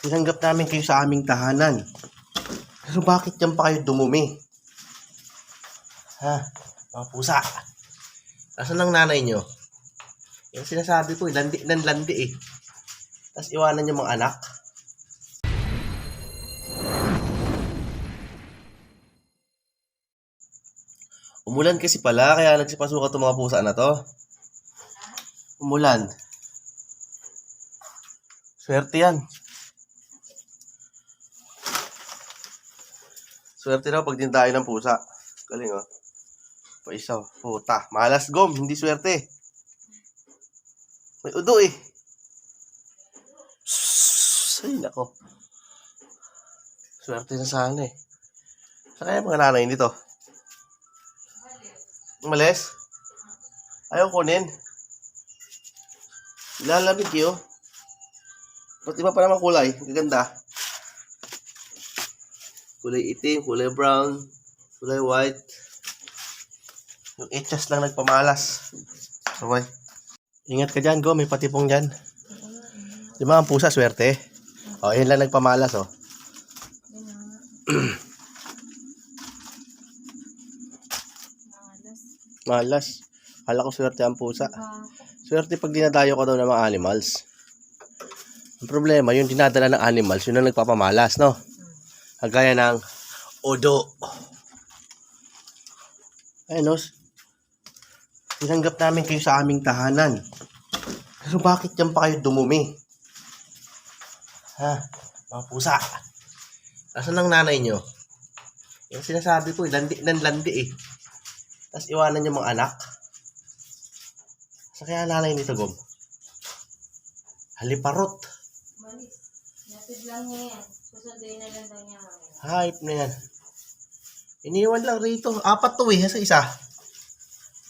Tinanggap namin kayo sa aming tahanan. Pero bakit yan pa kayo dumumi? Ha? Mga pusa. Nasaan ang nanay nyo? Yung sinasabi ko, eh, landi ng landi eh. Tapos iwanan yung mga anak. Umulan kasi pala, kaya nagsipasuka itong mga pusa na to. Umulan. Swerte yan. Swerte daw pag tayo ng pusa. Galing oh. Pa isa, puta. Malas gom, hindi swerte. May udo eh. Ay, nako. Swerte na sana eh. Sa kaya mga nanay dito? Umalis? Ayaw kunin. Lalamig yun. Ba't iba pa naman kulay? Gaganda. Kulay itim, kulay brown, kulay white. Yung etchas lang nagpamalas. Sabay. Ingat ka dyan, go. May patipong dyan. Di ba ang pusa, swerte? O, oh, yun lang nagpamalas, oh. Malas. Malas. Kala ko swerte ang pusa. Baka. Swerte pag dinadayo ko daw ng mga animals. Ang problema, yung dinadala ng animals, yun ang nagpapamalas, no? Kagaya ng odo. Ayun, no? Tinanggap namin kayo sa aming tahanan. Pero bakit yan pa kayo dumumi? Ha? Mga pusa. Nasaan ang nanay nyo? Yung sinasabi ko, eh, landi ng landi eh. Tapos iwanan yung mga anak. Sa kaya nanay nito, Gom? Haliparot. Malis. Napid lang niya yan. Susunduin na lang daw niya mamaya. Hype na yan. Iniwan lang rito. Apat to eh, sa isa.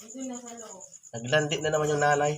Ito na sa loob. Naglandi na naman yung nanay.